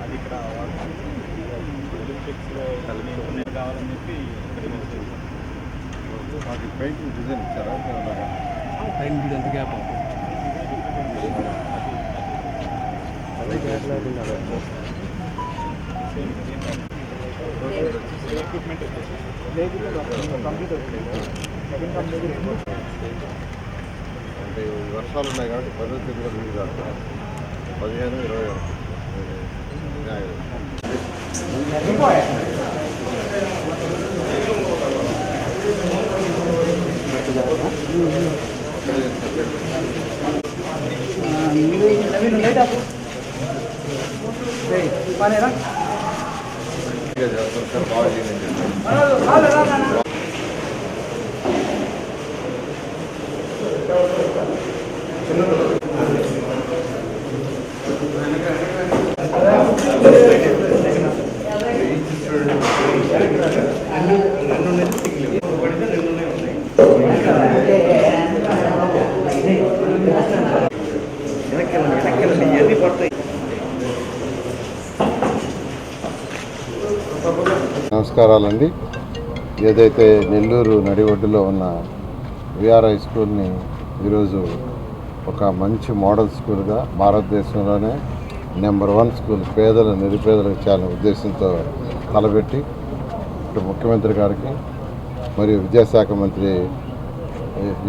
అది ఇక్కడ ఒలింపిక్స్లో కావాలని చెప్పి పెయింటింగ్ డిజైన్ ఇచ్చారా పైన ఎంత గ్యాప్ అవుతుంది అంటే వర్షాలు ఉన్నాయి కాబట్టి పదో తేదీ కూడా వీలు కాదు పదిహేను ఇరవై వరకు న్యాయం. ఇక చేస్తారు సార్ బాగా చేయండి చెప్పండి. నమస్కారాలండి. ఏదైతే నెల్లూరు నడి ఒడ్డులో ఉన్న విఆర్ హై స్కూల్ని ఈరోజు ఒక మంచి మోడల్ స్కూల్గా భారతదేశంలోనే నెంబర్ వన్ స్కూల్ పేదలు నిరుపేదలకు చాలా ఉద్దేశంతో తలపెట్టి ముఖ్యమంత్రి గారికి మరియు విద్యాశాఖ మంత్రి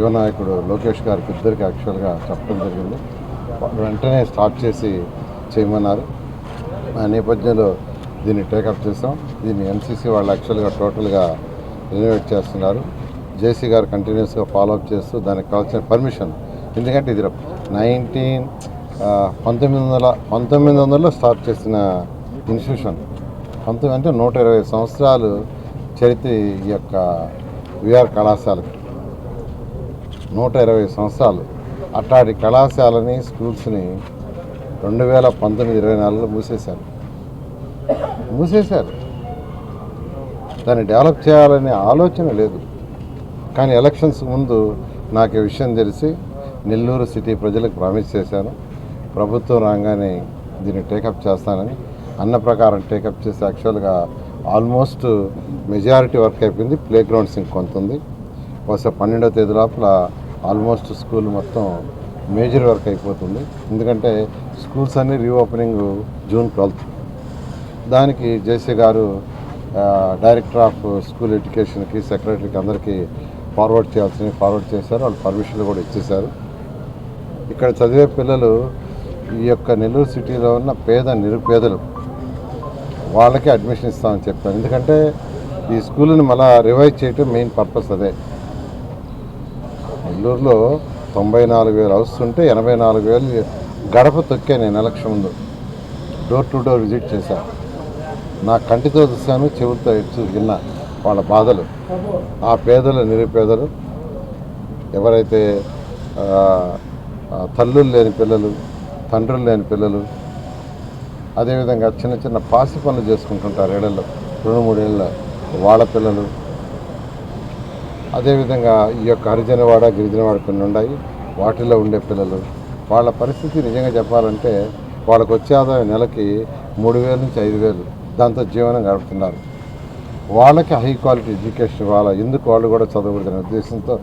యువ నాయకుడు లోకేష్ గారికి ఇద్దరికి యాక్చువల్గా చెప్పడం జరిగింది. వెంటనే స్టార్ట్ చేసి చేయమన్నారు. ఆ నేపథ్యంలో దీన్ని టేకప్ చేసాం దీన్ని ఎన్సీసీ వాళ్ళు యాక్చువల్గా టోటల్గా రెనోవేట్ చేస్తున్నారు. జేసీ గారు కంటిన్యూస్గా ఫాలోఅప్ చేస్తూ దానికి కావాల్సిన పర్మిషన్ ఎందుకంటే ఇది నైన్టీన్ పంతొమ్మిది వందల పంతొమ్మిది వందలలో స్టార్ట్ చేసిన ఇన్స్టిట్యూషన్ పంతొమ్మిది అంటే నూట ఇరవై సంవత్సరాలు చరిత్ర ఈ యొక్క విఆర్ కళాశాలకి. నూట ఇరవై సంవత్సరాలు. అట్లాంటి కళాశాలని స్కూల్స్ని రెండు వేల పంతొమ్మిది ఇరవై నాలుగులో మూసేశారు. మూసేశారు. దాన్ని డెవలప్ చేయాలనే ఆలోచన లేదు. కానీ ఎలక్షన్స్ ముందు నాకు ఈ విషయం తెలిసి నెల్లూరు సిటీ ప్రజలకు ప్రామిస్ చేశాను. ప్రభుత్వం రాగానే దీన్ని టేకప్ చేస్తానని అన్న ప్రకారం టేకప్ చేసి యాక్చువల్గా ఆల్మోస్ట్ మెజారిటీ వర్క్ అయిపోయింది. ప్లే గ్రౌండ్స్ ఇంకొంత ఉంది. బహుశా పన్నెండవ తేదీ లోపల ఆల్మోస్ట్ స్కూల్ మొత్తం మేజర్ వర్క్ అయిపోతుంది. ఎందుకంటే స్కూల్స్ అన్నీ రీఓపెనింగ్ జూన్ ట్వెల్త్. దానికి జేసీ గారు డైరెక్టర్ ఆఫ్ స్కూల్ ఎడ్యుకేషన్కి సెక్రటరీకి అందరికీ ఫార్వర్డ్ చేయాల్సినవి ఫార్వర్డ్ చేశారు. వాళ్ళు పర్మిషన్లు కూడా ఇచ్చేశారు. ఇక్కడ చదివే పిల్లలు ఈ యొక్క నెల్లూరు సిటీలో ఉన్న పేద నిరుపేదలు వాళ్ళకి అడ్మిషన్ ఇస్తామని చెప్పాను ఎందుకంటే ఈ స్కూల్ని మళ్ళా రివైజ్ చేయటం మెయిన్ పర్పస్ అదే. నెల్లూరులో తొంభై నాలుగు వేలు హౌస్ ఉంటే ఎనభై నాలుగు వేలు గడప తొక్కే నేను ఎలక్షన్ ముందు. డోర్ టు డోర్ విజిట్ చేశాను. నా కంటితో చూశాను చెవులతో ఎచ్చు విన్న వాళ్ళ బాధలు. ఆ పేదలు నిరుపేదలు ఎవరైతే తల్లులు లేని పిల్లలు తండ్రులు లేని పిల్లలు అదేవిధంగా చిన్న చిన్న పాసి పనులు చేసుకుంటుంటారు ఏళ్ళలో రెండు మూడేళ్ళ వాళ్ళ పిల్లలు. అదేవిధంగా ఈ యొక్క హరిజనవాడ గిరిజనవాడ కొన్ని ఉన్నాయి. వాటిల్లో ఉండే పిల్లలు. వాళ్ళ పరిస్థితి నిజంగా చెప్పాలంటే వాళ్ళకు వచ్చే ఆదాయం నెలకి మూడు వేల నుంచి ఐదు వేలు. దాంతో జీవనం గడుపుతున్నారు. వాళ్ళకి హై క్వాలిటీ ఎడ్యుకేషన్ ఇవ్వాలి? ఎందుకు వాళ్ళు కూడా చదవకూడదనే ఉద్దేశంతో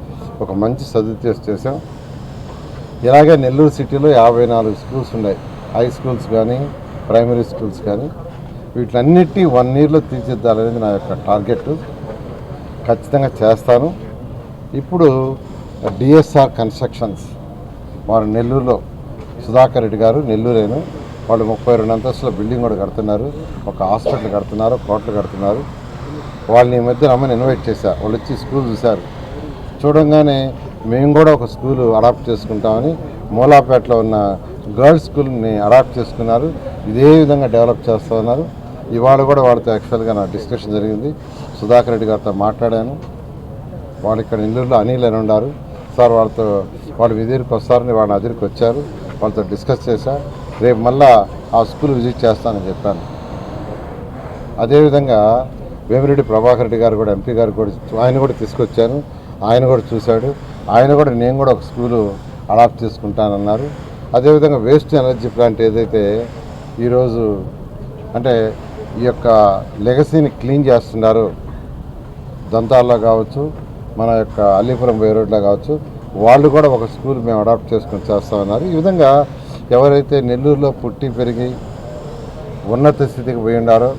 ఒక మంచి సదుద్దేశం చేశాం. ఇలాగే నెల్లూరు సిటీలో యాభై నాలుగు స్కూల్స్ ఉన్నాయి. హై స్కూల్స్ కానీ ప్రైమరీ స్కూల్స్ కానీ వీటిలన్నిటి వన్ ఇయర్లో తీర్చిద్దాలనేది నా యొక్క టార్గెట్. ఖచ్చితంగా చేస్తాను. ఇప్పుడు డిఎస్ఆర్ కన్స్ట్రక్షన్స్ వారు నెల్లూరులో సుధాకర్ రెడ్డి గారు నెల్లూరేను. వాళ్ళు ముప్పై రెండు అంతస్తుల బిల్డింగ్ కూడా కడుతున్నారు. ఒక హాస్పిటల్ కడుతున్నారు కోట్లు కడుతున్నారు. వాళ్ళని ఈ మధ్య రమ్మని ఇన్వైట్ చేశా. వాళ్ళు వచ్చి స్కూల్ చూశారు. చూడంగానే మేము కూడా ఒక స్కూల్ అడాప్ట్ చేసుకుంటామని మూలాపేటలో ఉన్న గర్ల్స్ స్కూల్ని అడాప్ట్ చేసుకున్నారు. ఇదే విధంగా డెవలప్ చేస్తూ ఉన్నారు. ఇవాళ కూడా వాళ్ళతో యాక్చువల్గా నా డిస్కషన్ జరిగింది. సుధాకర్ రెడ్డి గారితో మాట్లాడాను. వాళ్ళు ఇక్కడ నెల్లూరులో అనిల్ అని ఉన్నారు. సార్ వాళ్ళతో వాళ్ళు విధిరికి వస్తారని వాళ్ళ అదిరికి వచ్చారు. వాళ్ళతో డిస్కస్ చేశారు రేపు మళ్ళా ఆ స్కూల్ విజిట్ చేస్తానని చెప్పాను. అదేవిధంగా వేమిరెడ్డి ప్రభాకర్ రెడ్డి గారు కూడా ఎంపీ గారు కూడా ఆయన కూడా తీసుకొచ్చాను ఆయన కూడా చూశాడు. ఆయన కూడా నేను కూడా ఒక స్కూలు అడాప్ట్ చేసుకుంటానన్నారు. అదేవిధంగా వేస్ట్ ఎనర్జీ ప్లాంట్ ఏదైతే ఈరోజు అంటే ఈ యొక్క లెగసీని క్లీన్ చేస్తున్నారో దంతాల్లో కావచ్చు మన యొక్క అల్లీపురం బై రోడ్లో కావచ్చు వాళ్ళు కూడా ఒక స్కూల్ మేము అడాప్ట్ చేసుకొని చేస్తామన్నారు. ఈ విధంగా ఎవరైతే నెల్లూరులో పుట్టి పెరిగి ఉన్నత స్థితికి పోయి ఉండారో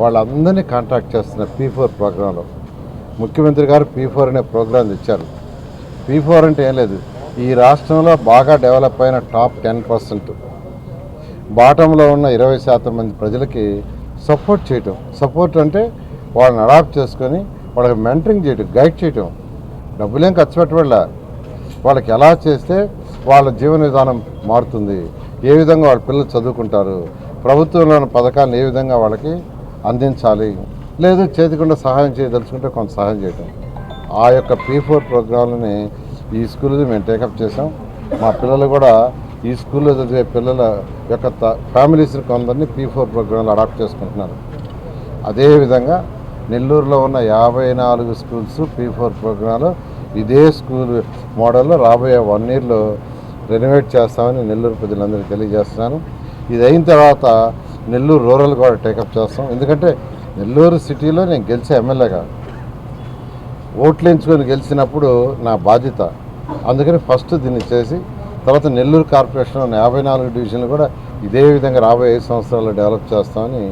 వాళ్ళందరినీ కాంటాక్ట్ చేస్తున్నారు పీ ఫోర్ ప్రోగ్రాంలో. ముఖ్యమంత్రి గారు పీ ఫోర్ అనే ప్రోగ్రాం ఇచ్చారు పీ ఫోర్ అంటే ఏం లేదు ఈ రాష్ట్రంలో బాగా డెవలప్ అయిన టాప్ టెన్ పర్సెంట్. బాటంలో ఉన్న ఇరవై శాతం మంది ప్రజలకి సపోర్ట్ చేయటం. సపోర్ట్ అంటే వాళ్ళని అడాప్ట్ చేసుకొని వాళ్ళకి మెంటరింగ్ చేయటం గైడ్ చేయటం. డబ్బులేం ఖర్చు పెట్టబడలే. వాళ్ళకి ఎలా చేస్తే వాళ్ళ జీవన విధానం మారుతుంది. ఏ విధంగా వాళ్ళ పిల్లలు చదువుకుంటారు? ప్రభుత్వంలోని పథకాలను ఏ విధంగా వాళ్ళకి అందించాలి? లేదు చేతికుండా సహాయం చేయదలుచుకుంటే కొంత సహాయం చేయటం. ఆ యొక్క పీ ఫోర్ ప్రోగ్రాంలని ఈ స్కూల్లో మేము టేకప్ చేసాం మా పిల్లలు కూడా ఈ స్కూల్లో చదివే పిల్లల యొక్క త- ఫ్యామిలీస్ని కొందరిని పీ ఫోర్ ప్రోగ్రాంలు అడాప్ట్ చేసుకుంటున్నారు. అదేవిధంగా నెల్లూరులో ఉన్న యాభై నాలుగు స్కూల్స్ పీ ఫోర్ ప్రోగ్రాంలు ఇదే స్కూల్ మోడల్లో రాబోయే వన్ ఇయర్లో రెనోవేట్ చేస్తామని నెల్లూరు ప్రజలందరికీ తెలియజేస్తున్నాను. ఇది అయిన తర్వాత నెల్లూరు రూరల్ కూడా టేకప్ చేస్తాం. ఎందుకంటే నెల్లూరు సిటీలో నేను గెలిచే ఎమ్మెల్యేగా ఓట్లు ఎంచుకొని గెలిచినప్పుడు నా బాధ్యత. అందుకని ఫస్ట్ దీన్ని చేసి తర్వాత నెల్లూరు కార్పొరేషన్ యాభై నాలుగు డివిజన్లు కూడా ఇదే విధంగా రాబోయే ఐదు సంవత్సరాల్లో డెవలప్ చేస్తామని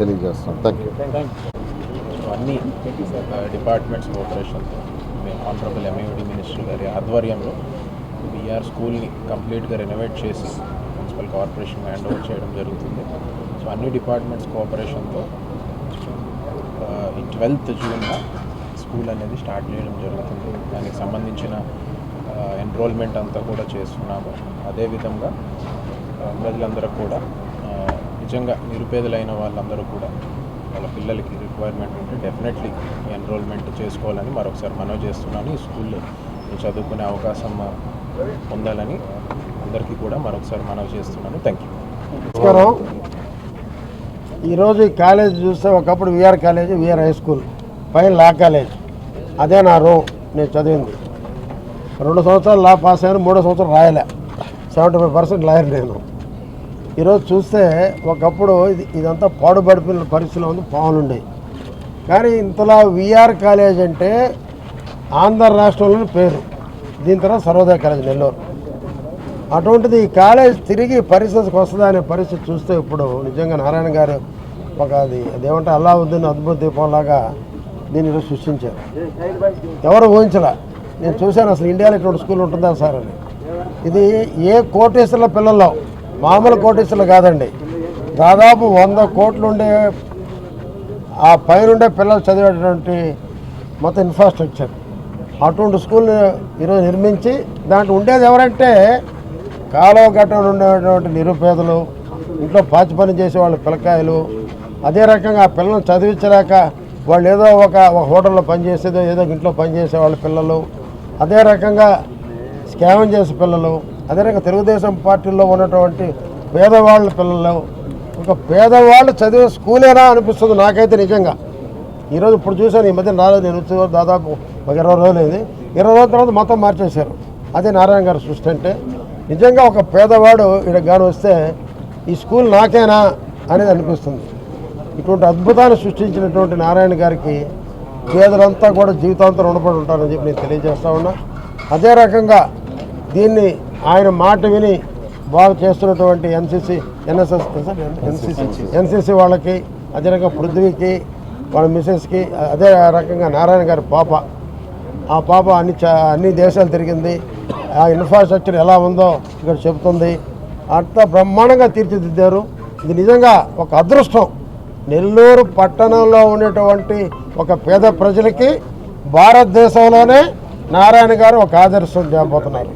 తెలియజేస్తాం థ్యాంక్ యూ అన్ని డిపార్ట్మెంట్స్ ఆనరబుల్ మినిస్టర్ గారి ఆధ్వర్యంలో బీఆర్ స్కూల్ని కంప్లీట్గా రెనోవేట్ చేసి మున్సిపల్ కార్పొరేషన్ హ్యాండ్ ఓవర్ చేయడం జరుగుతుంది. సో అన్ని డిపార్ట్మెంట్స్ కోఆపరేషన్తో ఈ ట్వెల్త్ జూన్న స్కూల్ అనేది స్టార్ట్ చేయడం జరుగుతుంది. దానికి సంబంధించిన ఎన్రోల్మెంట్ అంతా కూడా చేస్తున్నాము. అదేవిధంగా ప్రజలందరూ కూడా నిజంగా నిరుపేదలైన వాళ్ళందరూ కూడా వాళ్ళ పిల్లలకి రిక్వైర్మెంట్ ఉంటే డెఫినెట్లీ ఎన్రోల్మెంట్ చేసుకోవాలని మరొకసారి మనవి చేస్తున్నాను. ఈ స్కూల్లో చదువుకునే అవకాశం పొందాలని అందరికీ కూడా మరొకసారి మనవి చేస్తున్నాను. థ్యాంక్ యూ నమస్కారం. ఈరోజు ఈ కాలేజ్ చూస్తే ఒకప్పుడు VR college VR high school. పైన లా కాలేజ్. అదే నా రూమ్. నేను చదివింది. రెండు సంవత్సరాలు లా పాస్ అయ్యాను మూడో సంవత్సరం రాయలే. సెవెంటీ ఫైవ్ పర్సెంట్ లాయర్ నేను. ఈరోజు చూస్తే ఒకప్పుడు ఇది ఇదంతా పాడుబడిపోయిన పరిస్థితిలో ఉంది పావులుండే కానీ ఇంతలా విఆర్ కాలేజ్ అంటే ఆంధ్ర రాష్ట్రంలోని పేరు. దీని తర్వాత సర్వోదయ కాలేజ్ నెల్లూరు. అటువంటిది ఈ కాలేజ్ తిరిగి పరిస్థితికి వస్తుందా అనే పరిస్థితి చూస్తే ఇప్పుడు నిజంగా నారాయణ గారు ఒక అది అదేమంటే అల్లావుద్దీన్ అద్భుత దీపంలాగా దీన్ని సృష్టించారు. ఎవరు ఊహించలా? నేను చూశాను అసలు ఇండియాలో ఇటువంటి స్కూల్ ఉంటుందా సార్ అని. ఇది ఏ కోటేశ్వర్ల పిల్లల్లో మామూలు కోటేశ్వర్లు కాదండి. దాదాపు వంద కోట్లుండే ఆ పైనుండే పిల్లలు చదివేటటువంటి మొత్తం ఇన్ఫ్రాస్ట్రక్చర్ అటువంటి స్కూల్ని ఈరోజు నిర్మించి దాంట్లో ఉండేది ఎవరంటే కాలువ గట్టలు ఉండేటువంటి నిరుపేదలు ఇంట్లో పాచి పని చేసే వాళ్ళ పిల్లకాయలు. అదే రకంగా ఆ పిల్లల్ని చదివించలేక వాళ్ళు ఏదో ఒక ఒక హోటల్లో పనిచేసేదో ఏదో ఇంట్లో పనిచేసే వాళ్ళ పిల్లలు. అదే రకంగా స్కామ్ చేసే పిల్లలు అదే రకంగా తెలుగుదేశం పార్టీలో ఉన్నటువంటి పేదవాళ్ళ పిల్లలు. ఒక పేదవాళ్ళు చదివే స్కూలేనా అనిపిస్తుంది నాకైతే నిజంగా. ఈరోజు ఇప్పుడు చూశాను ఈ మధ్య నాలుగు నేను దాదాపు ఒక ఇరవై రోజులు అయింది. ఇరవై రోజుల తర్వాత మొత్తం మార్చేశారు. అదే నారాయణ గారి సృష్టి అంటే. నిజంగా ఒక పేదవాడు ఇక్కడ గాని వస్తే ఈ స్కూల్ నాకేనా అనేది అనిపిస్తుంది. ఇటువంటి అద్భుతాన్ని సృష్టించినటువంటి నారాయణ గారికి పేదలంతా కూడా జీవితాంతం రుణపడి ఉంటారని చెప్పి నేను తెలియజేస్తా ఉన్నా. అదే రకంగా దీన్ని ఆయన మాట విని బాగా చేస్తున్నటువంటి ఎన్సీసీ ఎన్ఎస్ఎస్ ఎన్సీసీ ఎన్సీసీ వాళ్ళకి అదే రకంగా పృథ్వీకి వాళ్ళ మిసెస్కి అదే రకంగా నారాయణ గారి పాప ఆ పాప అన్ని అన్ని దేశాలు తిరిగింది. ఆ ఇన్ఫ్రాస్ట్రక్చర్ ఎలా ఉందో ఇక్కడ చెబుతుంది. అంత బ్రహ్మాండంగా తీర్చిదిద్దారు. ఇది నిజంగా ఒక అదృష్టం. నెల్లూరు పట్టణంలో ఉండేటువంటి ఒక పేద ప్రజలకి భారతదేశంలోనే నారాయణ గారు ఒక ఆదర్శం చేయబోతున్నారు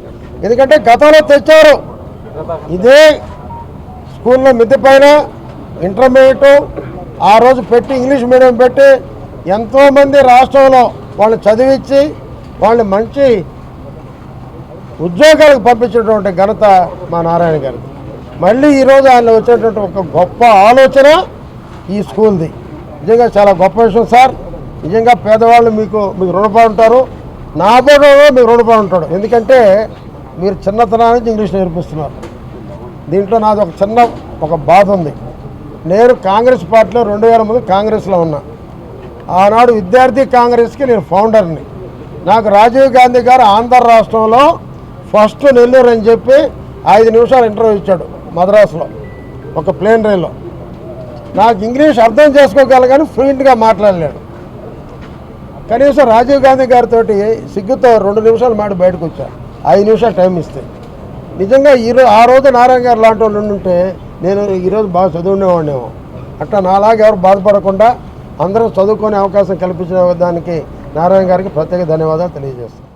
ఎందుకంటే గతంలో తెచ్చారు. ఇదే స్కూల్లో మిద్దె పైన ఇంటర్మీడియట్ ఆ రోజు పెట్టి ఇంగ్లీష్ మీడియం పెట్టి ఎంతోమంది రాష్ట్రంలో వాళ్ళు చదివించి వాళ్ళని మంచి ఉద్యోగాలకు పంపించినటువంటి ఘనత మా నారాయణ గారిది. మళ్ళీ ఈరోజు ఆయన వచ్చేటువంటి ఒక గొప్ప ఆలోచన ఈ స్కూల్ది. నిజంగా చాలా గొప్ప విషయం సార్. నిజంగా పేదవాళ్ళు మీకు మీకు రుణపడి ఉంటారు. నా కూడా మీకు రుణపడి ఉంటాడు. ఎందుకంటే మీరు చిన్నతనానికి ఇంగ్లీష్ నేర్పిస్తున్నారు. దీంట్లో నాది ఒక చిన్న ఒక బాధ ఉంది. నేను కాంగ్రెస్ పార్టీలో రెండు వేల ముందు కాంగ్రెస్లో ఉన్నా. ఆనాడు విద్యార్థి కాంగ్రెస్కి నేను ఫౌండర్ని. నాకు రాజీవ్ గాంధీ గారు ఆంధ్ర రాష్ట్రంలో ఫస్ట్ నెల్లూరు అని చెప్పి ఐదు నిమిషాలు ఇంటర్వ్యూ ఇచ్చాడు మద్రాసులో ఒక ప్లేన్ రైల్లో. నాకు ఇంగ్లీష్ అర్థం చేసుకోగల కానీ ఫ్లూయెంట్గా మాట్లాడలేడు. కనీసం రాజీవ్ గాంధీ గారితో సిగ్గుతో రెండు నిమిషాలు మాట బయటకు వచ్చాను ఐదు నిమిషాలు టైం ఇస్తే. నిజంగా ఈరోజు ఆ రోజు నారాయణ గారు లాంటి వాళ్ళు ఉంటే నేను ఈరోజు బాగా చదువునేవాడినేమో అట్లా నాలాగా ఎవరు బాధపడకుండా అందరూ చదువుకునే అవకాశం కల్పించిన దానికి నారాయణ గారికి ప్రత్యేక ధన్యవాదాలు తెలియజేస్తాను